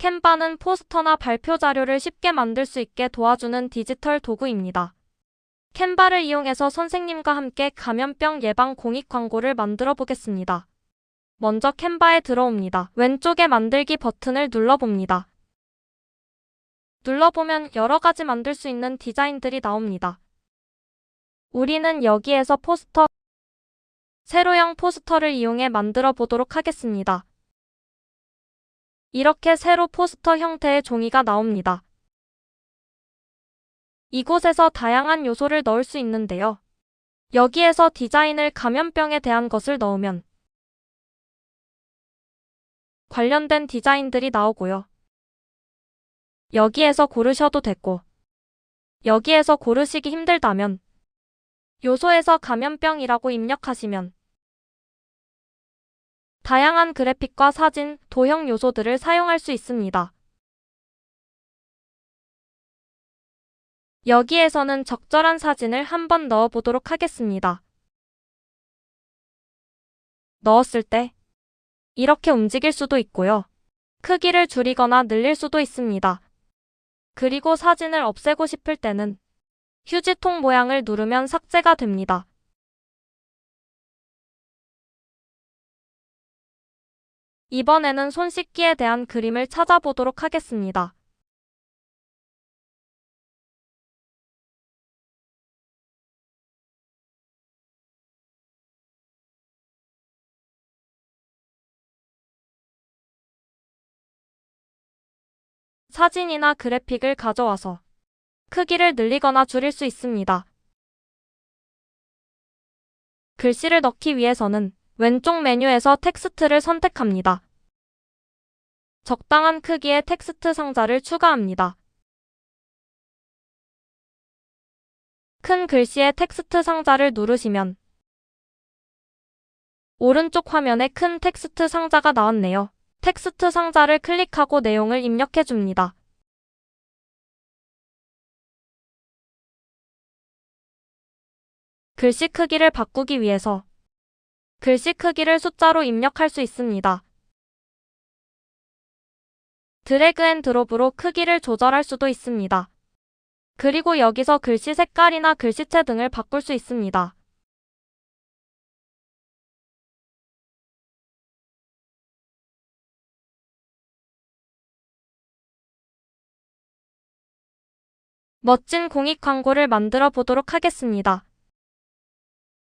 캔바는 포스터나 발표 자료를 쉽게 만들 수 있게 도와주는 디지털 도구입니다. 캔바를 이용해서 선생님과 함께 감염병 예방 공익 광고를 만들어 보겠습니다. 먼저 캔바에 들어옵니다. 왼쪽에 만들기 버튼을 눌러봅니다. 눌러보면 여러 가지 만들 수 있는 디자인들이 나옵니다. 우리는 여기에서 포스터, 세로형 포스터를 이용해 만들어 보도록 하겠습니다. 이렇게 세로 포스터 형태의 종이가 나옵니다. 이곳에서 다양한 요소를 넣을 수 있는데요. 여기에서 디자인을 감염병에 대한 것을 넣으면 관련된 디자인들이 나오고요. 여기에서 고르셔도 되고 여기에서 고르시기 힘들다면 요소에서 감염병이라고 입력하시면 다양한 그래픽과 사진, 도형 요소들을 사용할 수 있습니다. 여기에서는 적절한 사진을 한번 넣어 보도록 하겠습니다. 넣었을 때 이렇게 움직일 수도 있고요. 크기를 줄이거나 늘릴 수도 있습니다. 그리고 사진을 없애고 싶을 때는 휴지통 모양을 누르면 삭제가 됩니다. 이번에는 손 씻기에 대한 그림을 찾아보도록 하겠습니다. 사진이나 그래픽을 가져와서 크기를 늘리거나 줄일 수 있습니다. 글씨를 넣기 위해서는 왼쪽 메뉴에서 텍스트를 선택합니다. 적당한 크기의 텍스트 상자를 추가합니다. 큰 글씨의 텍스트 상자를 누르시면 오른쪽 화면에 큰 텍스트 상자가 나왔네요. 텍스트 상자를 클릭하고 내용을 입력해 줍니다. 글씨 크기를 바꾸기 위해서 글씨 크기를 숫자로 입력할 수 있습니다. 드래그 앤 드롭으로 크기를 조절할 수도 있습니다. 그리고 여기서 글씨 색깔이나 글씨체 등을 바꿀 수 있습니다. 멋진 공익 광고를 만들어 보도록 하겠습니다.